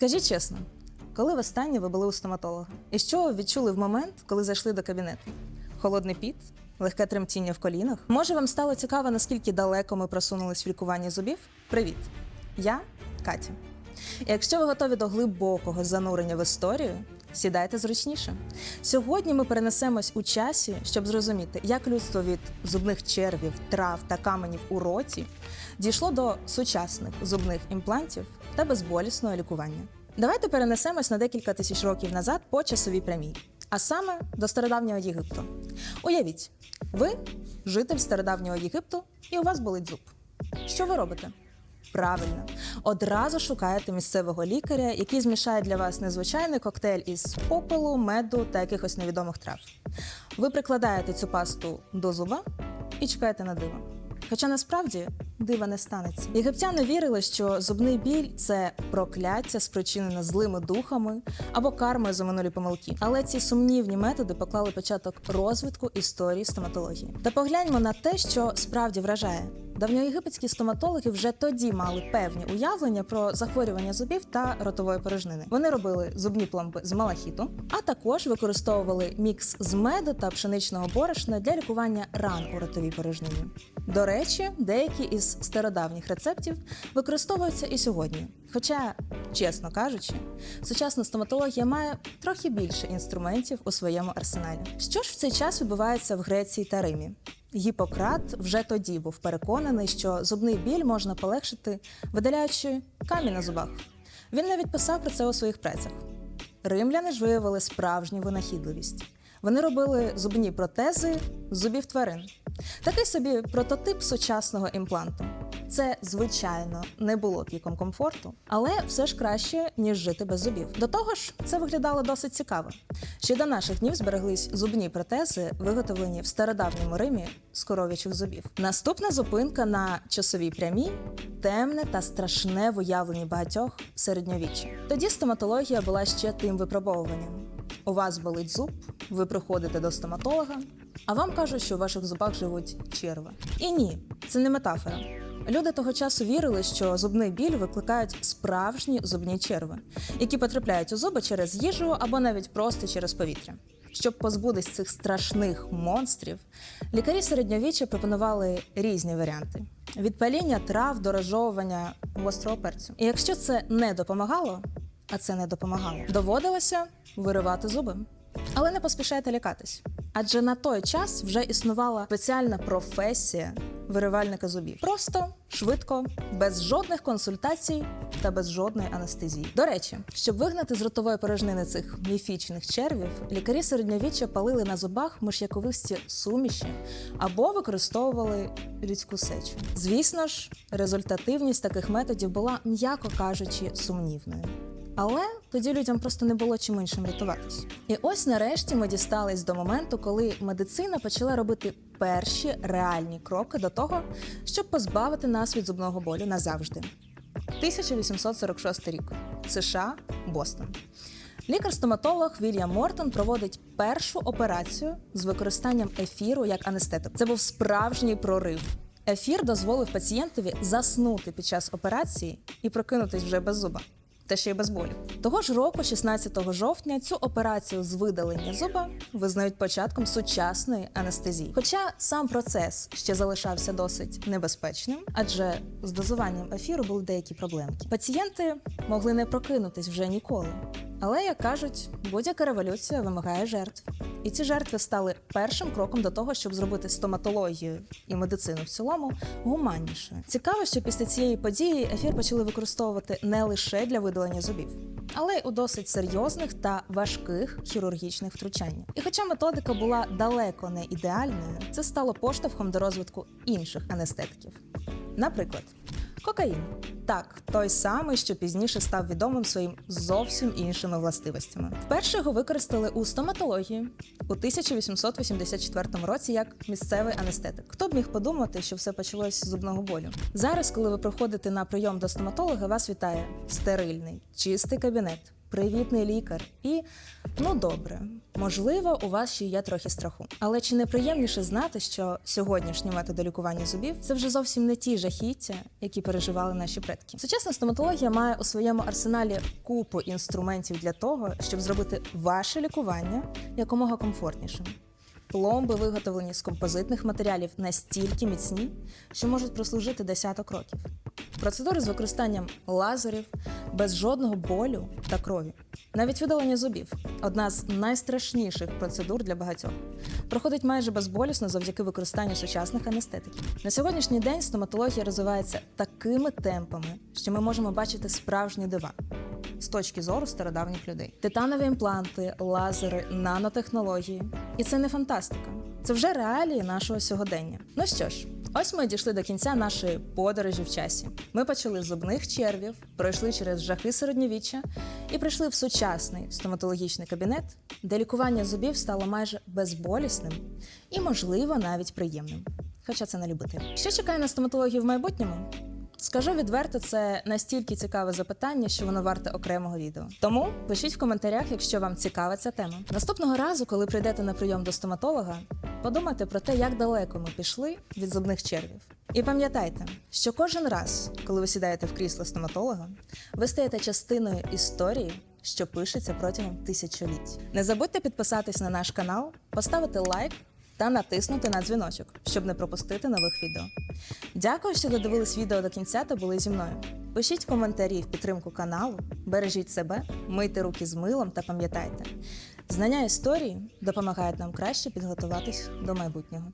Скажіть чесно, коли востаннє ви були у стоматолога? І що ви відчули в момент, коли зайшли до кабінету? Холодний піт? Легке тремтіння в колінах? Може, вам стало цікаво, наскільки далеко ми просунулись в лікуванні зубів? Привіт! Я Катя. І якщо ви готові до глибокого занурення в історію, сідайте зручніше. Сьогодні ми перенесемось у часі, щоб зрозуміти, як людство від зубних червів, трав та каменів у роті дійшло до сучасних зубних імплантів та безболісного лікування. Давайте перенесемось на декілька тисяч років назад по часовій прямій, а саме до стародавнього Єгипту. Уявіть, ви житель стародавнього Єгипту, і у вас болить зуб. Що ви робите? Правильно, одразу шукаєте місцевого лікаря, який змішає для вас незвичайний коктейль із попелу, меду та якихось невідомих трав. Ви прикладаєте цю пасту до зуба і чекаєте на диво. Хоча насправді дива не станеться. Єгиптяни вірили, що зубний біль це прокляття, спричинене злими духами або кармою за минулі помилки. Але ці сумнівні методи поклали початок розвитку історії стоматології. Та погляньмо на те, що справді вражає. Давньоєгипетські стоматологи вже тоді мали певні уявлення про захворювання зубів та ротової порожнини. Вони робили зубні пломби з малахіту, а також використовували мікс з меду та пшеничного борошна для лікування ран у ротовій порожнині. До речі, деякі із стародавніх рецептів використовуються і сьогодні. Хоча, чесно кажучи, сучасна стоматологія має трохи більше інструментів у своєму арсеналі. Що ж в цей час відбувається в Греції та Римі? Гіппократ вже тоді був переконаний, що зубний біль можна полегшити, видаляючи камінь на зубах. Він навіть писав про це у своїх працях. Римляни ж виявили справжню винахідливість. Вони робили зубні протези з зубів тварин. Такий собі прототип сучасного імпланту. Це, звичайно, не було піком комфорту, але все ж краще, ніж жити без зубів. До того ж, це виглядало досить цікаво. Ще до наших днів збереглись зубні протези, виготовлені в стародавньому Римі з коров'ячих зубів. Наступна зупинка на часовій прямій темне та страшне в уявленні багатьох середньовіччя. Тоді стоматологія була ще тим випробовуванням. У вас болить зуб, ви приходите до стоматолога, а вам кажуть, що у ваших зубах живуть черви. І ні, це не метафора. Люди того часу вірили, що зубний біль викликають справжні зубні черви, які потрапляють у зуби через їжу або навіть просто через повітря. Щоб позбутись цих страшних монстрів, лікарі середньовіччя пропонували різні варіанти: від паління трав до розжовування гострого перцю. І якщо це не допомагало, а це не допомагало, доводилося виривати зуби. Але не поспішайте лякатись. Адже на той час вже існувала спеціальна професія виривальника зубів. Просто, швидко, без жодних консультацій та без жодної анестезії. До речі, щоб вигнати з ротової порожнини цих міфічних червів, лікарі середньовіччя палили на зубах миш'яковисті суміші або використовували людську сечу. Звісно ж, результативність таких методів була, м'яко кажучи, сумнівною. Але тоді людям просто не було чим іншим рятуватись. І ось нарешті ми дістались до моменту, коли медицина почала робити перші реальні кроки до того, щоб позбавити нас від зубного болю назавжди. 1846 рік. США, Бостон. Лікар-стоматолог Вільям Мортон проводить першу операцію з використанням ефіру як анестетику. Це був справжній прорив. Ефір дозволив пацієнтові заснути під час операції і прокинутись вже без зуба та ще й без болю. Того ж року, 16 жовтня, цю операцію з видалення зуба визнають початком сучасної анестезії. Хоча сам процес ще залишався досить небезпечним, адже з дозуванням ефіру були деякі проблемки. Пацієнти могли не прокинутись вже ніколи. Але, як кажуть, будь-яка революція вимагає жертв. І ці жертви стали першим кроком до того, щоб зробити стоматологію і медицину в цілому гуманнішою. Цікаво, що після цієї події ефір почали використовувати не лише для видалення зубів, але й у досить серйозних та важких хірургічних втручаннях. І хоча методика була далеко не ідеальною, це стало поштовхом до розвитку інших анестетиків. Наприклад, кокаїн. Так, той самий, що пізніше став відомим своїм зовсім іншими властивостями. Вперше його використали у стоматології у 1884 році як місцевий анестетик. Хто б міг подумати, що все почалось з зубного болю? Зараз, коли ви приходите на прийом до стоматолога, вас вітає стерильний, чистий кабінет, привітний лікар і ну добре, можливо, у вас ще є трохи страху. Але чи не приємніше знати, що сьогоднішні методи лікування зубів це вже зовсім не ті жахіття, які переживали наші предки? Сучасна стоматологія має у своєму арсеналі купу інструментів для того, щоб зробити ваше лікування якомога комфортнішим. Пломби, виготовлені з композитних матеріалів, настільки міцні, що можуть прослужити десяток років. Процедури з використанням лазерів без жодного болю та крові. Навіть видалення зубів одна з найстрашніших процедур для багатьох. Проходить майже безболісно завдяки використанню сучасних анестетиків. На сьогоднішній день стоматологія розвивається такими темпами, що ми можемо бачити справжні дива з точки зору стародавніх людей. Титанові імпланти, лазери, нанотехнології. І це не фантастика. Це вже реалії нашого сьогодення. Ну що ж, ось ми дійшли до кінця нашої подорожі в часі. Ми почали з зубних червів, пройшли через жахи середньовіччя і прийшли в сучасний стоматологічний кабінет, де лікування зубів стало майже безболісним і, можливо, навіть приємним. Хоча це не любити. Що чекає на стоматологію в майбутньому? Скажу відверто, це настільки цікаве запитання, що воно варте окремого відео. Тому пишіть в коментарях, якщо вам цікава ця тема. Наступного разу, коли прийдете на прийом до стоматолога, подумайте про те, як далеко ми пішли від зубних червів. І пам'ятайте, що кожен раз, коли ви сідаєте в крісло стоматолога, ви стаєте частиною історії. Що пишеться протягом тисячоліть. Не забудьте підписатись на наш канал, поставити лайк та натиснути на дзвіночок, щоб не пропустити нових відео. Дякую, що додивились відео до кінця та були зі мною. Пишіть коментарі в підтримку каналу, бережіть себе, мийте руки з милом та пам'ятайте, знання історії допомагають нам краще підготуватись до майбутнього.